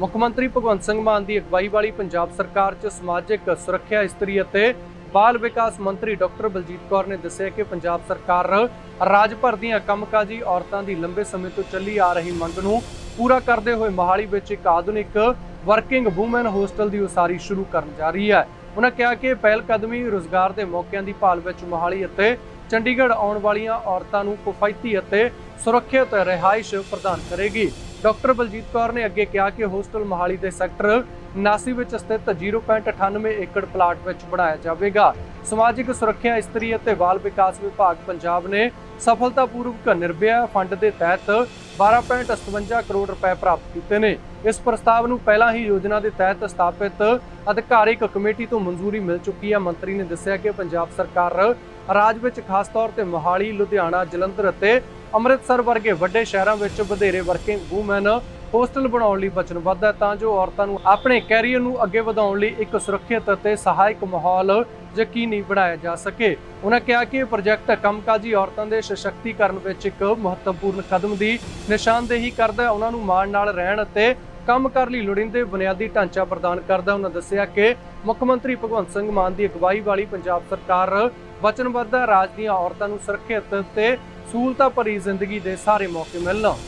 ਮੁੱਖ ਮੰਤਰੀ ਭਗਵੰਤ ਸਿੰਘ ਮਾਨ ਦੀ ਅਗਵਾਈ ਵਾਲੀ ਪੰਜਾਬ ਸਰਕਾਰ 'ਚ ਸਮਾਜਿਕ ਸੁਰੱਖਿਆ ਇਸਤਰੀ ਅਤੇ ਬਾਲ ਵਿਕਾਸ ਮੰਤਰੀ ਡਾਕਟਰ ਬਲਜੀਤ ਕੌਰ ਨੇ ਦੱਸਿਆ ਕਿ ਪੰਜਾਬ ਸਰਕਾਰ ਰਾਜ ਭਰ ਦੀਆਂ ਕੰਮਕਾਜੀ ਔਰਤਾਂ ਦੀ ਲੰਬੇ ਸਮੇਂ ਤੋਂ ਚੱਲੀ ਆ ਰਹੀ ਮੰਗ ਨੂੰ ਪੂਰਾ ਕਰਦੇ ਹੋਏ ਮੋਹਾਲੀ ਵਿੱਚ ਇੱਕ ਆਧੁਨਿਕ ਵਰਕਿੰਗ ਔਮਨ ਹੋਸਟਲ ਦੀ ਉਸਾਰੀ ਸ਼ੁਰੂ ਕਰਨ ਜਾ ਰਹੀ ਹੈ। ਉਹਨਾਂ ਕਿਹਾ ਕਿ ਪਹਿਲ ਕਦਮੀ ਰੋਜ਼ਗਾਰ ਦੇ ਮੌਕਿਆਂ ਦੀ ਭਾਲ ਵਿੱਚ ਮੋਹਾਲੀ ਅਤੇ ਚੰਡੀਗੜ੍ਹ ਆਉਣ ਵਾਲੀਆਂ ਔਰਤਾਂ ਨੂੰ ਕਿਫਾਇਤੀ ਅਤੇ ਸੁਰੱਖਿਅਤ ਰਿਹਾਇਸ਼ ਪ੍ਰਦਾਨ ਕਰੇਗੀ। ਡਾਕਟਰ ਬਲਜੀਤ ਕੌਰ ਨੇ ਅੱਗੇ ਕਿਹਾ ਕਿ ਹੋਸਟਲ ਮੋਹਾਲੀ ਦੇ ਸੈਕਟਰ 79 ਵਿੱਚ ਸਥਿਤ 0.98 ਏਕੜ ਪਲਾਟ ਵਿੱਚ ਬਣਾਇਆ ਜਾਵੇਗਾ। ਸਮਾਜਿਕ ਸੁਰੱਖਿਆ ਇਸਤਰੀ ਅਤੇ ਬਾਲ ਵਿਕਾਸ ਵਿਭਾਗ ਪੰਜਾਬ ਨੇ ਸਫਲਤਾਪੂਰਵਕ ਨਿਰਭਇਆ ਫੰਡ ਦੇ ਤਹਿਤ 12.57 ਕਰੋੜ ਰੁਪਏ ਪ੍ਰਾਪਤ ਕੀਤੇ ਨੇ। ਇਸ ਪ੍ਰਸਤਾਵ ਨੂੰ ਪਹਿਲਾਂ ਹੀ ਯੋਜਨਾ ਦੇ ਤਹਿਤ ਸਥਾਪਿਤ ਅਧਿਕਾਰਿਕ ਕਮੇਟੀ ਤੋਂ ਮਨਜ਼ੂਰੀ ਮਿਲ ਚੁੱਕੀ ਹੈ। ਮੰਤਰੀ ਨੇ ਦੱਸਿਆ ਕਿ ਪੰਜਾਬ ਸਰਕਾਰ ਰਾਜ ਵਿੱਚ ਖਾਸ ਤੌਰ ਤੇ ਮੋਹਾਲੀ, ਲੁਧਿਆਣਾ, ਜਲੰਧਰ ਅਤੇ ਅੰਮ੍ਰਿਤਸਰ ਵਰਗੇ ਵੱਡੇ ਸ਼ਹਿਰਾਂ ਵਿੱਚ ਵਧੇਰੇ ਵਰਕਿੰਗ ਔਮਨ ਹੋਸਟਲ ਬਣਾਉਣ ਲਈ ਵਚਨਬੱਧ ਹੈ, ਤਾਂ ਜੋ ਔਰਤਾਂ ਨੂੰ ਆਪਣੇ ਕੈਰੀਅਰ ਨੂੰ ਅੱਗੇ ਵਧਾਉਣ ਲਈ ਇੱਕ ਸੁਰੱਖਿਅਤ ਅਤੇ ਸਹਾਇਕ ਮਾਹੌਲ ਯਕੀਨੀ ਬਣਾਇਆ ਜਾ ਸਕੇ। ਉਹਨਾਂ ਕਿਹਾ ਕਿ ਇਹ ਪ੍ਰੋਜੈਕਟ ਕੰਮਕਾਜੀ ਔਰਤਾਂ ਦੇ ਸਸ਼ਕਤੀਕਰਨ ਵਿੱਚ ਇੱਕ ਮਹੱਤਵਪੂਰਨ ਕਦਮ ਦੀ ਨਿਸ਼ਾਨਦੇਹੀ ਕਰਦਾ ਹੈ। ਉਹਨਾਂ ਨੂੰ ਮਾਣ ਨਾਲ ਰਹਿਣ ਅਤੇ ਕੰਮ ਕਰਨ ਲਈ ਲੋੜੀਂਦੇ ਬੁਨਿਆਦੀ ਢਾਂਚਾ ਪ੍ਰਦਾਨ ਕਰਦਾ ਹੈ। ਉਹਨਾਂ ਦੱਸਿਆ ਕਿ ਮੁੱਖ ਮੰਤਰੀ ਭਗਵੰਤ ਸਿੰਘ ਮਾਨ ਦੀ ਅਗਵਾਈ ਵਾਲੀ ਪੰਜਾਬ ਸਰਕਾਰ ਵਚਨਬੱਧ ਹੈ। ਰਾਜ ਦੀਆਂ ਔਰਤਾਂ ਨੂੰ ਸੁਰੱਖਿਅਤ ਤੇ ਸਹੂਲਤਾਂ ਭਰੀ ਜ਼ਿੰਦਗੀ ਦੇ ਸਾਰੇ ਮੌਕੇ ਮਿਲਣ।